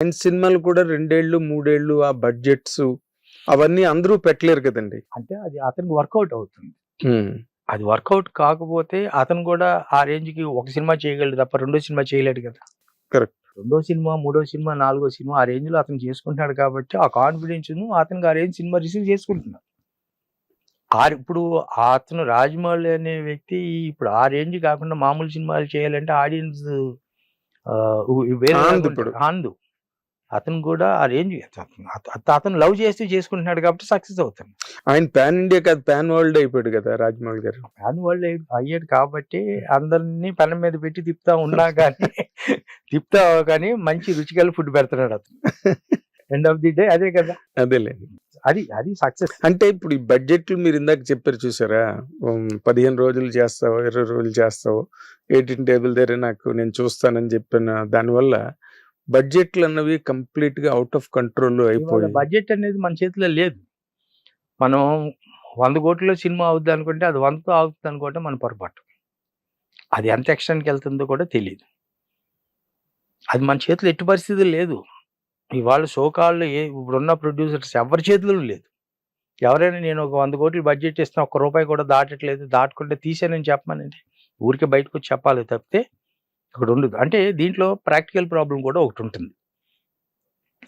ఆయన సినిమాలు కూడా రెండేళ్ళు మూడేళ్ళు ఆ బడ్జెట్స్ అవన్నీ అందరూ పెట్టలేరు కదండి. అంటే అది అతనికి వర్కౌట్ అవుతుంది. అది వర్కౌట్ కాకపోతే అతను కూడా ఆ రేంజ్కి ఒక సినిమా చేయగలడు తప్ప రెండో సినిమా చేయలేడు కదా. Correct. రెండో సినిమా మూడో సినిమా నాలుగో సినిమా ఆ రేంజ్లో అతను చేసుకుంటున్నాడు కాబట్టి ఆ కాన్ఫిడెన్స్ను అతనికి ఆ రేంజ్ సినిమా రిసీవ్ చేసుకుంటున్నాడు. ఆ ఇప్పుడు అతను రాజమౌళి అనే వ్యక్తి ఇప్పుడు ఆ రేంజ్ కాకుండా మామూలు సినిమాలు చేయాలంటే ఆడియన్స్ ఆందు అతను కూడా ఆ రేంజ్ అతను లవ్ చేస్తూ చేసుకుంటున్నాడు కాబట్టి సక్సెస్ అవుతాడు. ఆయన పాన్ ఇండియా కాదు పాన్ వరల్డ్ అయిపోయాడు కదా రాజమౌళి గారు. ఫ్యాన్ వాళ్ళు అయ్యాడు కాబట్టి అందరినీ పెనం మీద పెట్టి తిప్పుతా ఉన్నా కానీ తిప్పుతా కానీ మంచి రుచికల ఫుడ్ పెడుతున్నాడు అతను. ఎండ్ ఆఫ్ ది డే అదే కదా. అదేలే. అది అది సక్సెస్ అంటే ఇప్పుడు ఈ బడ్జెట్లు మీరు ఇందాక చెప్పారు చూసారా? పదిహేను రోజులు చేస్తావు ఇరవై రోజులు చేస్తావు ఎయిటీన్ టేబుల్ దగ్గర నాకు నేను చూస్తానని చెప్పిన దానివల్ల బడ్జెట్లు అన్నవి కంప్లీట్గా అవుట్ ఆఫ్ కంట్రోల్ అయిపోయి బడ్జెట్ అనేది మన చేతిలో లేదు. మనం వంద కోట్ల సినిమా అవుద్ది అనుకుంటే అది వందతో అవుతుంది అనుకుంటే మన పొరపాటు. అది ఎంత ఎక్స్టెంట్కి వెళ్తుందో కూడా తెలియదు అది మన చేతిలో ఎట్టి పరిస్థితి లేదు. ఇవాళ షోకాళ్ళు ఏ ఇప్పుడున్న ప్రొడ్యూసర్స్ ఎవరి చేతిలో లేదు. ఎవరైనా నేను ఒక వంద కోట్లు బడ్జెట్ ఇస్తున్నా ఒక్క రూపాయి కూడా దాటట్లేదు దాటుకుంటే తీసానని చెప్పమనండి ఊరికే బయటకు వచ్చి చెప్పాలి తప్పితే అక్కడ ఉండదు అంటే దీంట్లో ప్రాక్టికల్ ప్రాబ్లం కూడా ఒకటి ఉంటుంది.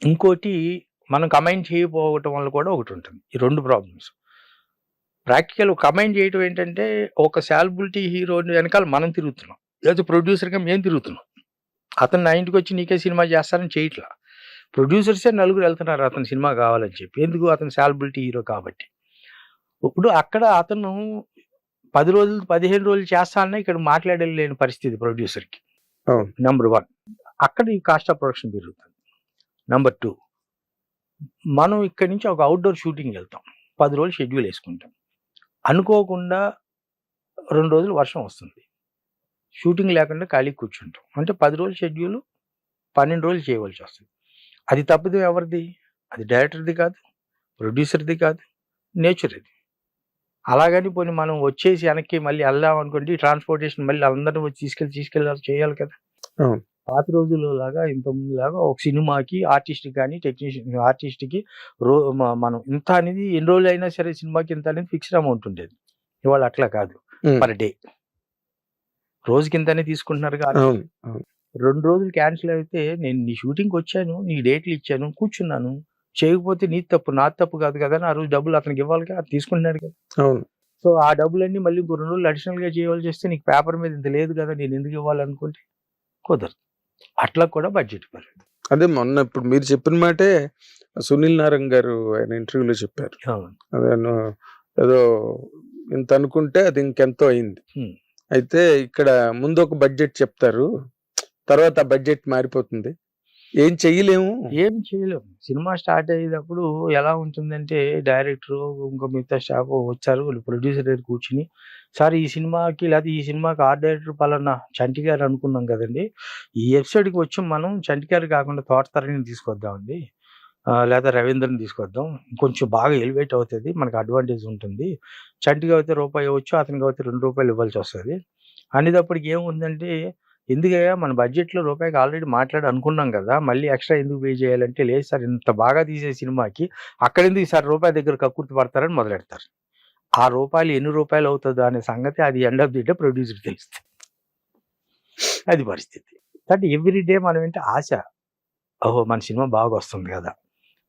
ఇంకోటి మనం కమైండ్ చేయకపోవటం వల్ల కూడా ఒకటి ఉంటుంది. ఈ రెండు ప్రాబ్లమ్స్. ప్రాక్టికల్ కమైండ్ చేయటం ఏంటంటే ఒక సాలబిలిటీ హీరోని వెనకాల మనం తిరుగుతున్నాం. లేదా ప్రొడ్యూసర్గా మేము తిరుగుతున్నాం. అతను నా ఇంటికి వచ్చి నీకే సినిమా చేస్తానని చేయట్లా. ప్రొడ్యూసర్సే నలుగురు వెళ్తున్నారు అతను సినిమా కావాలని చెప్పి. ఎందుకు? అతను సాలబిలిటీ హీరో కాబట్టి. ఇప్పుడు అక్కడ అతను పది రోజులు పదిహేను రోజులు చేస్తానని ఇక్కడ మాట్లాడలేని పరిస్థితి ప్రొడ్యూసర్కి. నెంబర్ వన్ అక్కడ ఈ కాస్ట్ ఆఫ్ ప్రొడక్షన్ పెరుగుతుంది. నెంబర్ టూ మనం ఇక్కడి నుంచి ఒక అవుట్డోర్ షూటింగ్ వెళ్తాం. పది రోజులు షెడ్యూల్ వేసుకుంటాం. అనుకోకుండా రెండు రోజులు వర్షం వస్తుంది. షూటింగ్ లేకుండా ఖాళీ కూర్చుంటాం. అంటే పది రోజులు షెడ్యూల్ పన్నెండు రోజులు చేయవలసి వస్తుంది. అది తప్పదు ఎవరిది? అది డైరెక్టర్ది కాదు ప్రొడ్యూసర్ది కాదు నేచర్ ఇది అలాగని పోనీ మనం వచ్చేసి వెనక్కి మళ్ళీ వెళ్దాం అనుకుంటే ట్రాన్స్పోర్టేషన్ మళ్ళీ అందరిని వచ్చి తీసుకెళ్ళి తీసుకెళ్ళాలి చేయాలి కదా. పాత రోజుల్లో లాగా ఇంతకుముందు లాగా ఒక సినిమాకి ఆర్టిస్ట్ కానీ టెక్నీషియన్ ఆర్టిస్ట్కి రో మనం ఇంత అనేది ఎన్ని రోజులు అయినా సరే సినిమాకి ఇంత అనేది ఫిక్స్డ్ అమౌంట్ ఉండేది. ఇవాళ అట్లా కాదు. పర్ డే రోజుకి ఇంతనే తీసుకుంటున్నారు అవును రెండు రోజులు క్యాన్సిల్ అయితే నేను నీ షూటింగ్కి వచ్చాను నీ డేట్లు ఇచ్చాను కూర్చున్నాను. చేయకపోతే నీ తప్పు నా తప్పు కాదు కదా ఆ రోజు డబ్బులు అతనికి ఇవ్వాలి కదా తీసుకుంటున్నాడు కదా. అవును. సో ఆ డబ్బులన్నీ మళ్ళీ ఇంకో రెండు రోజులు అడిషనల్గా చేయవలసి వస్తే నీకు పేపర్ మీద ఇంత లేదు కదా నేను ఎందుకు ఇవ్వాలనుకుంటే కుదరదు. అట్లా కూడా బడ్జెట్ పెరగదు అదే మొన్న ఇప్పుడు మీరు చెప్పిన మాటే సునీల్ నారంగ్ గారు ఆయన ఇంటర్వ్యూలో చెప్పారు. అవును. అదే ఏదో ఇంత అనుకుంటే అది ఇంకెంతో అయింది. అయితే ఇక్కడ ముందు ఒక బడ్జెట్ చెప్తారు తర్వాత ఆ బడ్జెట్ మారిపోతుంది. ఏం చెయ్యలేము. ఏం చేయలేము సినిమా స్టార్ట్ అయ్యేటప్పుడు ఎలా ఉంటుందంటే డైరెక్టర్ ఇంకా మిగతా స్టాఫ్ వచ్చారు వాళ్ళు ప్రొడ్యూసర్ దగ్గర కూర్చుని సార్ ఈ సినిమాకి లేదా ఈ సినిమాకి ఆర్ట్ డైరెక్టర్ పలానా చంటి గారు అనుకున్నాం కదండి ఈ ఎపిసోడ్కి వచ్చి మనం చంటి గారు కాకుండా తోటతరణిని తీసుకొద్దామండి లేదా రవీంద్రని తీసుకొద్దాం. కొంచెం బాగా ఎలివేట్ అవుతుంది మనకు అడ్వాంటేజ్ ఉంటుంది. చంటిగా అయితే రూపాయి ఇవ్వచ్చు అతనికి అయితే రెండు రూపాయలు ఇవ్వాల్సి వస్తుంది. అనేటప్పటికి ఏముందంటే ఎందుకయ్యా మన బడ్జెట్లో రూపాయికి ఆల్రెడీ మాట్లాడి అనుకున్నాం కదా మళ్ళీ ఎక్స్ట్రా ఎందుకు పే చేయాలంటే లేదు సార్ ఇంత బాగా తీసే సినిమాకి అక్కడ ఎందుకు ఈసారి రూపాయి దగ్గర కక్కుర్తి పడతారని మొదలెడతారు. ఆ రూపాయలు ఎన్ని రూపాయలు అవుతుందో అనే సంగతి అది end of the day producer తెలుస్తుంది. అది పరిస్థితి. అంటే ఎవ్రీ డే మనం ఏంటి ఆశ ఓహో మన సినిమా బాగా వస్తుంది కదా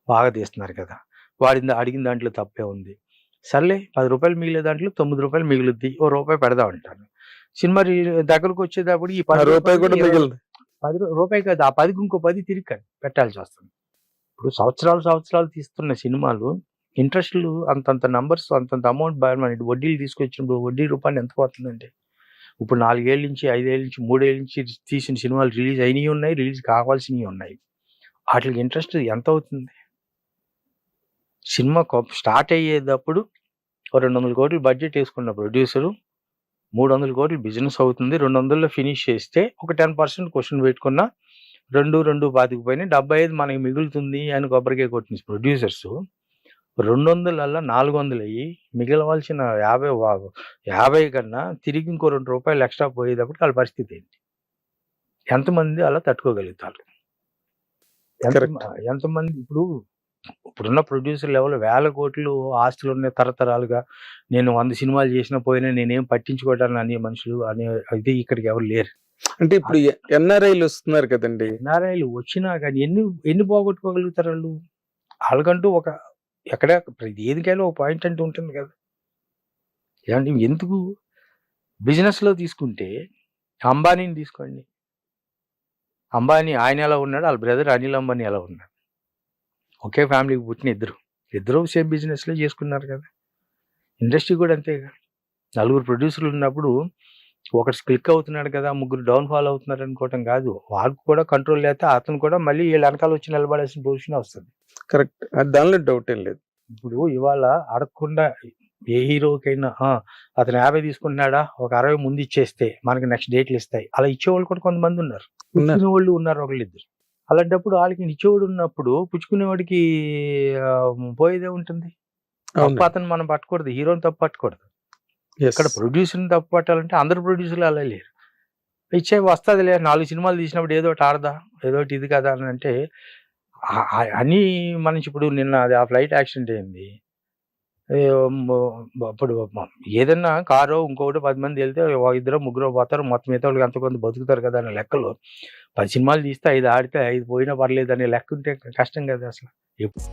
బాగా తీస్తున్నారు కదా వాడింది అడిగిన దాంట్లో తప్పే ఉంది. సర్లే పది రూపాయలు మిగిలే దాంట్లో తొమ్మిది రూపాయలు మిగులుద్ది ఓ రూపాయి పెడదాం అంటాను. సినిమా దగ్గరకు వచ్చేటప్పుడు ఈ పది రూపాయి కూడా రూపాయలు మిగలదు. పది రూపాయి కాదు ఆ పదికి ఇంకో పది తిరిగి పెట్టాల్సి వస్తుంది. ఇప్పుడు సంవత్సరాలు సంవత్సరాలు తీస్తున్న సినిమాలు ఇంట్రెస్ట్లు అంతంత నంబర్స్ అంతంత అమౌంట్ మన వడ్డీలు తీసుకొచ్చినప్పుడు వడ్డీ రూపాయలు ఎంత పోతుందండి? ఇప్పుడు నాలుగేళ్ళ నుంచి ఐదేళ్ళ నుంచి మూడేళ్ళ నుంచి తీసిన సినిమాలు రిలీజ్ అయినవి ఉన్నాయి రిలీజ్ కావాల్సినవి ఉన్నాయి. వాటికి ఇంట్రెస్ట్ ఎంత అవుతుంది? సినిమా స్టార్ట్ అయ్యేటప్పుడు రెండు వందల కోట్లు బడ్జెట్ వేసుకున్న ప్రొడ్యూసరు మూడు వందల కోట్లు బిజినెస్ అవుతుంది. రెండు వందల్లో ఫినిష్ చేస్తే ఒక టెన్ పర్సెంట్ క్వశ్చన్ పెట్టుకున్న రెండు రెండు పాతికి పోయినా డెబ్బై ఐదు మనకి మిగులుతుంది అని కొబ్బరికాయ కొట్టిన ప్రొడ్యూసర్స్ రెండు వందలల్లా నాలుగు వందలు అయ్యి మిగలవలసిన యాభై యాభై కన్నా తిరిగి ఇంకో రెండు రూపాయలు ఎక్స్ట్రా పోయేటప్పుడు వాళ్ళ పరిస్థితి ఏంటి? ఎంతమంది అలా తట్టుకోగలుగుతారు. ఎంతమంది ఇప్పుడు ఇప్పుడున్న ప్రొడ్యూసర్ లెవెల్ వేల కోట్లు ఆస్తులు ఉన్నాయి తరతరాలుగా. నేను వంద సినిమాలు చేసినా పోయినా నేనేం పట్టించుకోవడానికి అనే మనుషులు అనే ఇది ఇక్కడికి ఎవరు లేరు. అంటే ఇప్పుడు ఎన్ఆర్ఐలు వస్తున్నారు కదండి. ఎన్ఆర్ఐలు వచ్చినా కానీ ఎన్ని ఎన్ని పోగొట్టుకోగలుగుతారు వాళ్ళు? వాళ్ళకంటూ ఒక ఎక్కడ ప్రతి ఏదికైనా ఒక పాయింట్ అంటూ ఉంటుంది కదా. ఏమంటే ఎందుకు? బిజినెస్లో తీసుకుంటే అంబానీని తీసుకోండి. అంబానీ ఆయన ఎలా ఉన్నాడు? వాళ్ళ బ్రదర్ అనిల్ అంబానీ ఎలా ఉన్నాడు? ఒకే ఫ్యామిలీకి పుట్టిన ఇద్దరు. ఇద్దరు సేమ్ బిజినెస్లో చేసుకున్నారు కదా. ఇండస్ట్రీ కూడా అంతే కదా నలుగురు ప్రొడ్యూసర్లు ఉన్నప్పుడు ఒకటి క్లిక్ అవుతున్నాడు కదా ముగ్గురు డౌన్ ఫాల్ అవుతున్నారు అనుకోవటం కాదు. వాళ్ళకు కూడా కంట్రోల్ లేకపోతే అతను కూడా మళ్ళీ వీళ్ళ వెనకాల వచ్చి నిలబడాల్సిన పొజిషన్ వస్తుంది. కరెక్ట్ దానిలో డౌట్ ఏం లేదు. ఇప్పుడు ఇవాళ అడగకుండా ఏ హీరోకైనా "ఆ, అతను యాభై తీసుకుంటున్నాడా? ఒక అరవై ముందు ఇచ్చేస్తే మనకి నెక్స్ట్ డేట్లు ఇస్తాయి. అలా ఇచ్చేవాళ్ళు కూడా కొంతమంది ఉన్నారు. వాళ్ళు ఉన్నారు ఒకళ్ళిద్దరు. అలాంటప్పుడు వాళ్ళకి ఇచ్చేవాడు ఉన్నప్పుడు పుచ్చుకునేవాడికి పోయేదే ఉంటుంది తప్పు అతను మనం పట్టకూడదు. హీరోని తప్పు పట్టకూడదు. ఇక్కడ ప్రొడ్యూసర్ని తప్పు పట్టాలంటే అందరు ప్రొడ్యూసర్లు అలా లేరు. ఇచ్చే వస్తుందిలే నాలుగు సినిమాలు తీసినప్పుడు ఏదో ఒకటి ఆడదా? ఏదో ఒకటి ఇది కదా అని అంటే అని మనిషి ఇప్పుడు నిన్న అది ఆ ఫ్లైట్ యాక్సిడెంట్ అయింది. అప్పుడు ఏదన్నా కారో ఇంకొకటి పది మంది వెళ్తే ఇద్దరు ముగ్గురు పోతారు. మొత్తం మిగతా వాళ్ళకి అంత కొంత బతుకుతారు కదా అనే లెక్కలు. పది సినిమాలు తీస్తే ఐదు ఆడితే ఐదు పోయినా పర్లేదు అనే లెక్క ఉంటే కష్టం కదా అసలు. ఎప్పుడు